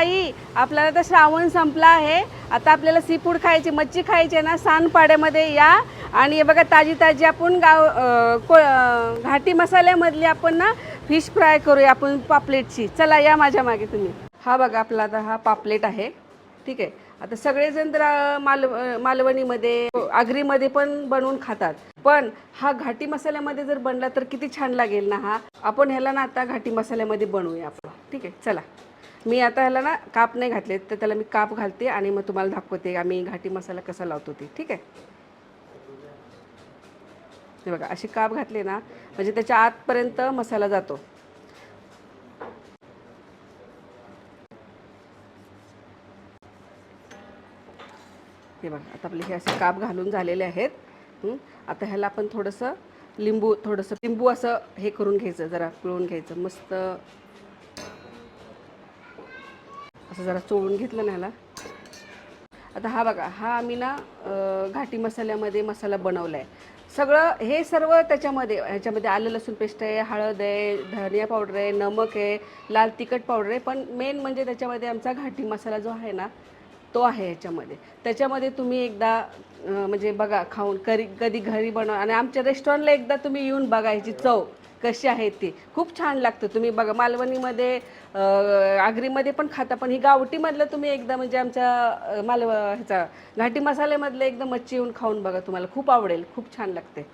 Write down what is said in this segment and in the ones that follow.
ताई आपल्याला तर श्रावण संपला आहे. आता आपल्याला सी फूड खायची मच्छी खायची आहे ना सानपाड्यामध्ये या. आणि हे बघा ताजी ताजी आपण गाव को घाटी मसाल्यामधली आपण ना फिश फ्राय करूया आपण पापलेटची. चला या माझ्या मागे तुम्ही. हा बघा आपला आता हा पापलेट आहे. ठीक आहे? आता सगळेजण तर मालव माल मालवणीमध्ये आगरीमध्ये पण बनवून खातात. पण हा घाटी मसाल्यामध्ये जर बनला तर किती छान लागेल ना हा? आपण ह्याला ना आता घाटी मसाल्यामध्ये बनवूया आपण. ठीक आहे? चला. मी आता ह्याला ना काप नाही घातले तर त्याला मी काप घालते आणि मग तुम्हाला दाखवते आम्ही घाटी मसाला कसा लावतो ते ठीक आहे? हे बघा अशी काप घातली ना म्हणजे त्याच्या आतपर्यंत मसाला जातो. हे बघा आता आपले हे असे काप घालून झालेले आहेत. आता ह्याला आपण थोडंसं लिंबू थोडंसं लिंबू असं हे करून घ्यायचं जरा पिळून घ्यायचं मस्त असं जरा चोळून घेतलं ना ह्याला आता हा बघा हा आम्ही ना घाटी मसाल्यामध्ये मसाला बनवला आहे सगळं हे सर्व त्याच्यामध्ये ह्याच्यामध्ये आलं लसूण पेस्ट आहे हळद आहे धनिया पावडर आहे नमक आहे लाल तिखट पावडर आहे पण मेन म्हणजे त्याच्यामध्ये आमचा घाटी मसाला जो आहे ना तो आहे ह्याच्यामध्ये. त्याच्यामध्ये तुम्ही एकदा म्हणजे बघा खाऊन करी कधी घरी बनवा आणि आमच्या रेस्टॉरंटला एकदा तुम्ही येऊन बघा ह्याची चव. कशी आहे ती? खूप छान लागतं. तुम्ही बघा मालवणीमध्ये आगरीमध्ये पण खाता पण ही गावठीमधलं तुम्ही एकदा म्हणजे आमच्या मालव ह्याचा घाटी मसाल्यामधलं एकदम मच्छी येऊन खाऊन बघा तुम्हाला. खूप आवडेल. खूप छान लागते.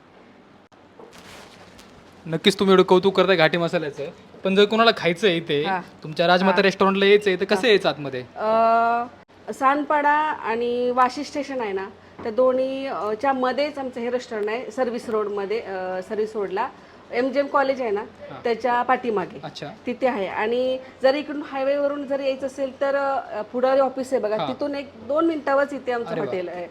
नक्कीच तुम्ही एवढं कौतुक करताय घाटी मसाल्याचं. पण जर कोणाला खायचं आहे इथे हा. तुमच्या राजमाता रेस्टॉरंटला यायचं आहे तर कसं यायचं आतमध्ये? अ, सानपाडा आणि वाशी स्टेशन आहे ना त्या दोन्ही अ, च्या मध्येच आमचं हे रेस्टॉरंट आहे सर्व्हिस रोडमध्ये सर्व्हिस रोडला एम जी एम कॉलेज आहे ना त्याच्या पाठीमागे. अच्छा. तिथे आहे. आणि जर इकडून हायवेवरून जर यायचं असेल तर पुढारी ऑफिस आहे बघा. तिथून एक दोन मिनिटावरच इथे आमचं हॉटेल आहे.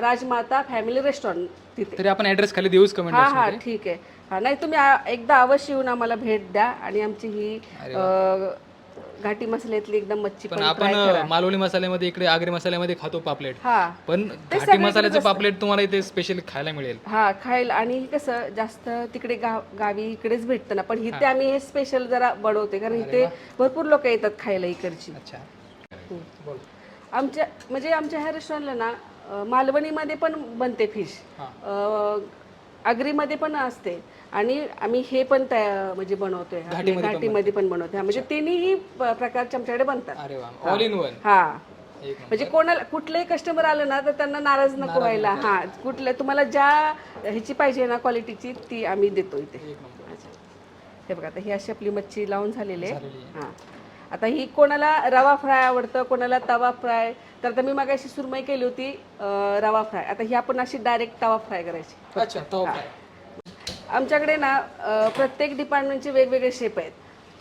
राजमाता फॅमिली रेस्टॉरंट तिथे. तरी आपण ऍड्रेस खाली देऊच कमेंट हा हा ठीक आहे. हा नाही तुम्ही एकदा अवश्य येऊन आम्हाला भेट द्या आणि आमची ही घाटी मसाल्यातली एकदम मच्छी पण पण आपण मालवणी मसाल्यामध्ये इकडे आगरी मसाल्यामध्ये खातो पापलेट. हा. पण घाटी मसाल्याचं पापलेट तुम्हाला इथे स्पेशल खायला मिळेल. हा खायला आणि कसं जास्त तिकडे गाव गावी इकडेच भेटतं ना. पण इथे आम्ही हे स्पेशल जरा बनवते कारण इथे भरपूर लोक येतात खायला इकडची. अच्छा. आमच्या म्हणजे आमच्या ह्या रेस्टॉरंटला ना मालवणीमध्ये पण बनते फिश आगरीमध्ये पण असते. आणि आम्ही हे पण त्या म्हणजे बनवतोय. आपल्या घाटीमध्ये पण बनवतोय. म्हणजे तिन्ही प्रकारचे आमच्याकडे बनतात. अरे वा. ऑल इन वन हा. एक म्हणजे कोणाला कुठलंही कस्टमर आलं ना तर त्यांना नाराज नको व्हायला. हा कुठल्या तुम्हाला ज्या ह्याची पाहिजे ना क्वालिटीची ती आम्ही देतो इथे. अच्छा. हे बघा आता ही अशी आपली मच्छी लावून झालेली आहे. हां. आता ही कोणाला रवा फ्राय आवडतं कोणाला तवा फ्राय? तर आता मी मागाशी सुरमई केली होती अं, रवा फ्राय. आता ही आपण अशी डायरेक्ट तवा फ्राय करायची. अच्छा तो आमच्याकडे ना अ, प्रत्येक डिपार्टमेंटचे वेगवेगळे शेप आहेत.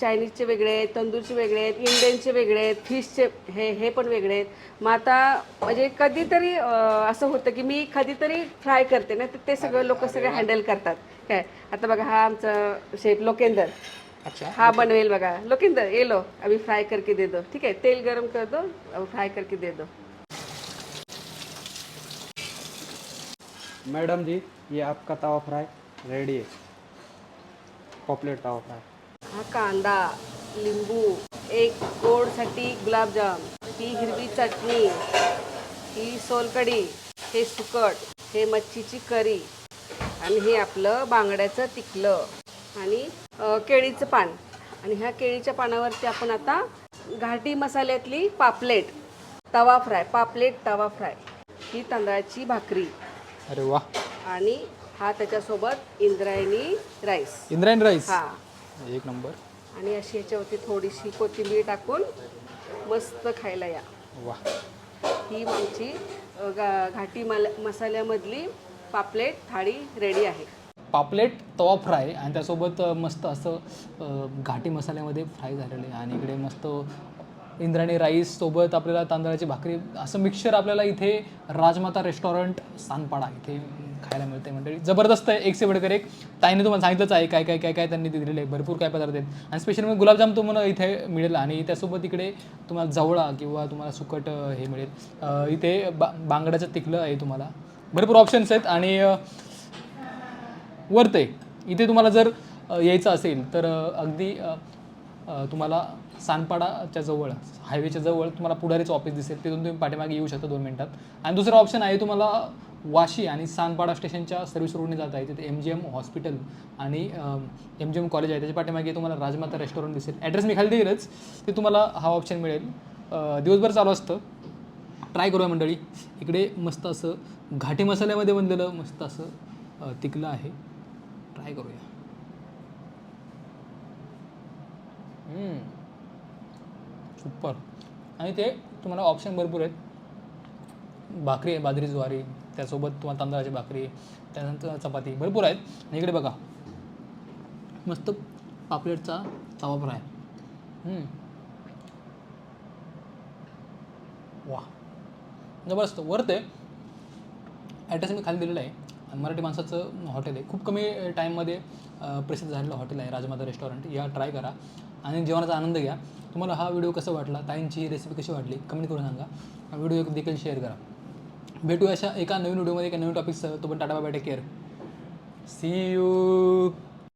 चायनीजचे वेगळे आहेत तंदूरचे वेगळे आहेत इंडियनचे वेगळे आहेत फिशचे हे हे पण वेगळे आहेत. मग आता म्हणजे कधीतरी अ, असं होतं की मी कधीतरी फ्राय करते ना तर ते सगळं लोक सगळे हँडल करतात. काय? आता बघा हा आमचा शेप लोकेंदर. अच्छा हा बनवेल बघा. लोकेंदर ये लो. अभी फ्राय करके दे दो. ठीक है तेल गरम कर दो फ्राय करके दे दो. मैडम जी ये आपका तवा फ्राई रेडी है. पॉपलेट तवा फ्राई हा कांदा लिंबू एक गोडसाठी गुलाबजाम ही हिरवी चटणी ही सोलकढी हे सुकट हे मच्छीची करी आणि हे आपलं बांगड्याचं तिकलं आणि केळीचं पान. आणि ह्या केळीच्या पानावरती आपण आता घाटी मसाल्यातली पापलेट तवा फ्राय पापलेट तवा फ्राय ही तांदळाची भाकरी. अरे वा. आणि हा त्याच्यासोबत इंद्रायणी राईस. इंद्रायणी राईस? हा. एक नंबर. आणि अशी याच्यावरती थोडीशी कोथिंबीर टाकून मस्त खायला या. वा. ही आमची घाटी मल मसाल्यामधली पापलेट थाळी रेडी आहे. पापलेट तवा फ्राय आणि त्यासोबत मस्त असं घाटी मसाल्यामध्ये फ्राय झालेलं आहे आणि इकडे मस्त इंद्राणी राईस सोबत आपल्याला तांदळाची भाकरी असं मिक्सचर आपल्याला इथे राजमाता रेस्टॉरंट सानपाडा इथे खायला मिळते मंडळी. जबरदस्त आहे एक से बडकर एक. ताईने तुम्हाला सांगितलंच आहे काय काय काय काय त्यांनी दिलेलं आहे भरपूर काय पदार्थ आहेत. आणि स्पेशली म्हणजे गुलाबजाम तुम्हाला इथे मिळेल आणि त्यासोबत इकडे तुम्हाला जवळा किंवा तुम्हाला सुकट हे मिळेल. इथे बा बांगड्याचं तिकलं आहे तुम्हाला. भरपूर ऑप्शन्स आहेत आणि वरते आहे. इथे तुम्हाला जर यायचं असेल तर अगदी तुम्हाला सानपाडाच्या जवळ हायवेच्या जवळ तुम्हाला पुढारीचं ऑफिस दिसेल. तिथून तुम्ही पाठीमागे येऊ शकता दोन मिनटात. आणि दुसरं ऑप्शन आहे तुम्हाला वाशी आणि सानपाडा स्टेशनच्या सर्व्हिस रोडने जात आहे तिथे एम जी एम हॉस्पिटल आणि एम जी एम कॉलेज आहे. त्याच्या पाठीमागे तुम्हाला राजमाता रेस्टॉरंट दिसेल. ॲड्रेस मी खाली देईलच ते तुम्हाला हा ऑप्शन मिळेल. दिवसभर चालू असतं. ट्राय करूया मंडळी. इकडे मस्त असं घाटी मसाल्यामध्ये बनलेलं मस्त असं तिकलं आहे. हे करूया. सुपर आणि ते तुम्हाला ऑप्शन भरपूर आहेत. भाकरी आहे बाजरी ज्वारी त्यासोबत तुम्हाला तांदळाची भाकरी त्यानंतर चपाती भरपूर आहेत. आणि इकडे बघा. मस्त पापलेटचा तवा फ्राय वा जबरदस्त. वरते ॲड्रेस मी खाली दिलेला आहे. मराठी माणसाचं हॉटेल आहे. खूप कमी टाईममध्ये प्रसिद्ध झालेलं हॉटेल आहे राजमाता रेस्टॉरंट. या ट्राय करा आणि जेवणाचा आनंद घ्या. तुम्हाला हा व्हिडिओ कसा वाटला ताईंची ही रेसिपी कशी वाटली कमेंट करून सांगा. हा व्हिडिओ देखील शेअर करा. भेटू अशा एका नवीन व्हिडिओमध्ये एका नवीन टॉपिकसह तो पण ta ta bye take care see you